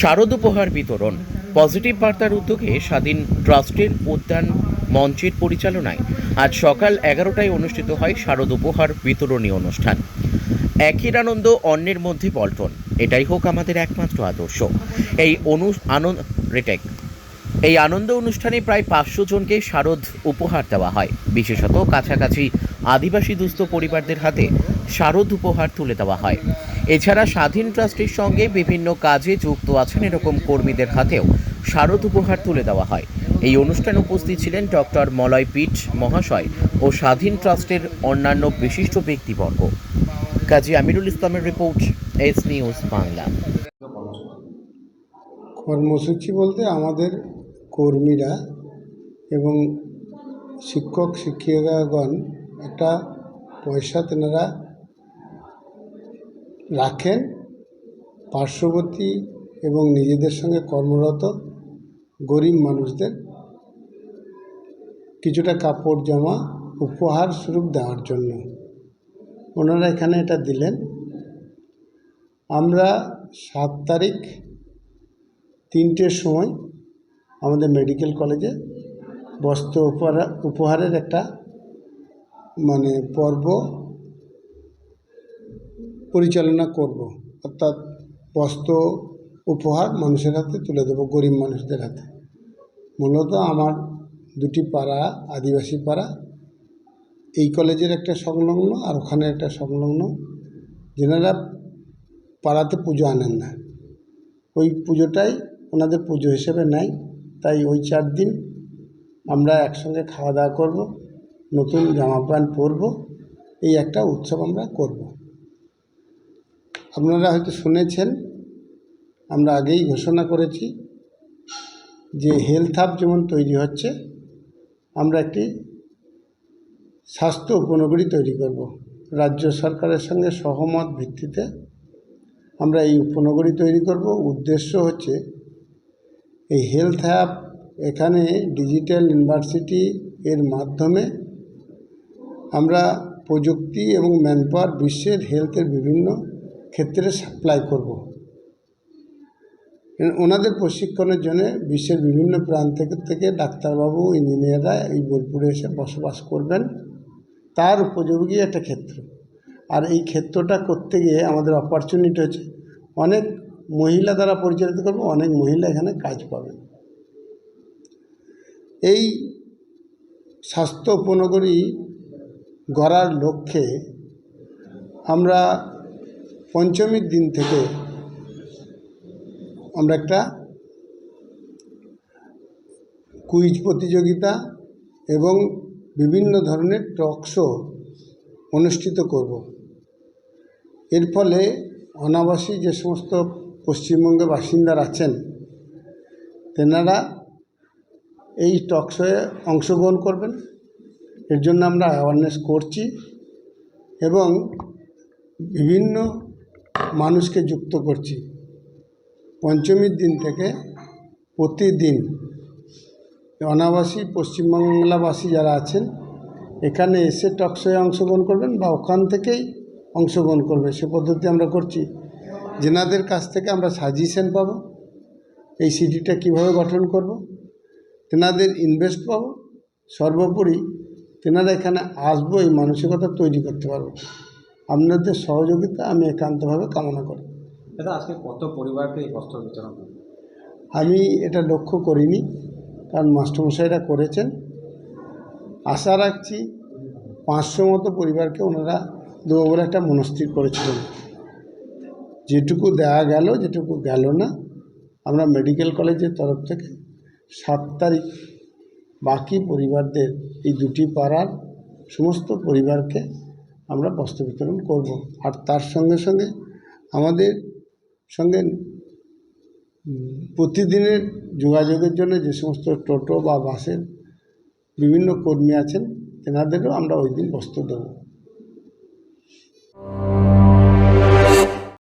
শারদ উপহার বিতরণ। পজিটিভ বার্তার উদ্যোগে স্বাধীন ট্রাস্টের উদ্যান মঞ্চের পরিচালনায় আজ সকাল এগারোটায় অনুষ্ঠিত হয় শারদ উপহার বিতরণী অনুষ্ঠান। একই আনন্দ অন্যের মধ্যে পল্টন। এটাই হোক আমাদের একমাত্র আদর্শ। এই অনু আনন্দ রিটেক। এই আনন্দ অনুষ্ঠানে প্রায় পাঁচশো জনকে শারদ উপহার দেওয়া হয়। বিশেষত কাছাকাছি আদিবাসী দুস্থ পরিবারদের হাতে শারদ উপহার তুলে দেওয়া হয়। এছাড়া স্বাধীন ট্রাস্টের সঙ্গে বিভিন্ন কাজে যুক্ত আছেন এরকম কর্মীদের হাতেও শারদ উপহার তুলে দেওয়া হয়। এই অনুষ্ঠানে উপস্থিত ছিলেন ডক্টর মলয় পিঠ মহাশয় ও স্বাধীন ট্রাস্টের অন্যান্য বিশিষ্ট ব্যক্তিবর্গ। কাজী আমিরুল ইসলামের রিপোর্ট, এস নিউজ বাংলা। কর্মসূচি বলতে আমাদের কর্মীরা এবং শিক্ষক, শিক্ষিকাগণ একটা পয়সা তেনারা রাখেন, পার্শ্ববর্তী এবং নিজেদের সঙ্গে কর্মরত গরিব মানুষদের কিছুটা কাপড় জামা উপহার স্বরূপ দেওয়ার জন্য। ওনারা এখানে এটা দিলেন। আমরা সাত তারিখ তিনটের সময় আমাদের মেডিকেল কলেজে বস্ত্র উপহার, উপহারের একটা মানে পর্ব পরিচালনা করব। অর্থাৎ বস্ত্র উপহার মানুষের হাতে তুলে দেবো, গরিব মানুষদের হাতে। মূলত আমার দুটি পাড়া, আদিবাসী পাড়া। এই কলেজের একটা সংলগ্ন আর ওখানে একটা সংলগ্ন। যেনারা পাড়াতে পুজো আনেন না। ওই পুজোটাই ওনাদের পুজো হিসেবে নেয়। তাই ওই চার দিন আমরা একসঙ্গে খাওয়া দাওয়া করব, নতুন জামা প্যান্ট পরবো, এই একটা উৎসব আমরা করব। আপনারা হয়তো শুনেছেন, আমরা আগেই ঘোষণা করেছি যে হেলথ হাব যেমন তৈরি হচ্ছে, আমরা একটি স্বাস্থ্য উপনগরী তৈরি করব। রাজ্য সরকারের সঙ্গে সহমত ভিত্তিতে আমরা এই উপনগরী তৈরি করব। উদ্দেশ্য হচ্ছে এই হেলথ অ্যাপ এখানে ডিজিটাল ইউনিভার্সিটি এর মাধ্যমে আমরা প্রযুক্তি এবং ম্যানপাওয়ার বিশ্বের হেলথের বিভিন্ন ক্ষেত্রে সাপ্লাই করব। ওনাদের প্রশিক্ষণের জন্য বিশ্বের বিভিন্ন প্রান্ত থেকে ডাক্তারবাবু, ইঞ্জিনিয়াররা এই বোলপুরে এসে বসবাস করবেন। তার উপযোগী একটা ক্ষেত্র। আর এই ক্ষেত্রটা করতে গিয়ে আমাদের অপরচুনিটি হচ্ছে। অনেক মহিলা দ্বারা পরিচালিত করব, অনেক মহিলা এখানে কাজ পাবেন। এই স্বাস্থ্য উপনগরী গড়ার লক্ষ্যে আমরা পঞ্চমীর দিন থেকে আমরা একটা কুইজ প্রতিযোগিতা এবং বিভিন্ন ধরনের টক শো অনুষ্ঠিত করব। এর ফলে অনাবাসী যে সমস্ত পশ্চিমবঙ্গের বাসিন্দারা আছেন, তেনারা এই টক শোয়ে অংশগ্রহণ করবেন। এর জন্য আমরা অ্যাওয়ারনেস করছি এবং বিভিন্ন মানুষকে যুক্ত করছি। পঞ্চমীর দিন থেকে প্রতিদিন অনাবাসী, পশ্চিমবাংলাবাসী যারা আছেন, এখানে এসে টকশোয়ে অংশগ্রহণ করবেন বা ওখান থেকেই অংশগ্রহণ করবে। সে পদ্ধতি আমরা করছি। যেনাদের কাছ থেকে আমরা সাজেশন পাবো, এই সিডিটা কীভাবে গঠন করব, তেনাদের ইনভেস্ট পাবো, সর্বোপরি তেনারা এখানে আসব এই মানসিকতা তৈরি করতে পারব আপনাদের সহযোগিতা আমি একান্তভাবে কামনা করি। দাদা আজকে কত পরিবারকে এই বস্ত্র বিতরণ আমি এটা লক্ষ্য করিনি কারণ মাস্টারমশাইরা করেছেন। আশা রাখছি পাঁচশো মতো পরিবারকে ওনারা দেবো বলে একটা মনস্থির করেছিলেন। যেটুকু দেওয়া গেল যেটুকু গেল না আমরা মেডিকেল কলেজের তরফ থেকে সাত তারিখ বাকি পরিবারদের এই দুটি পাড়ার সমস্ত পরিবারকে আমরা বস্ত্র বিতরণ করব। আর তার সঙ্গে সঙ্গে আমাদের সঙ্গে প্রতিদিনের যোগাযোগের জন্য যে সমস্ত টোটো বা বাসের বিভিন্ন কর্মী আছেন, তেনাদেরও আমরা ওই দিন বস্ত্র দেবো।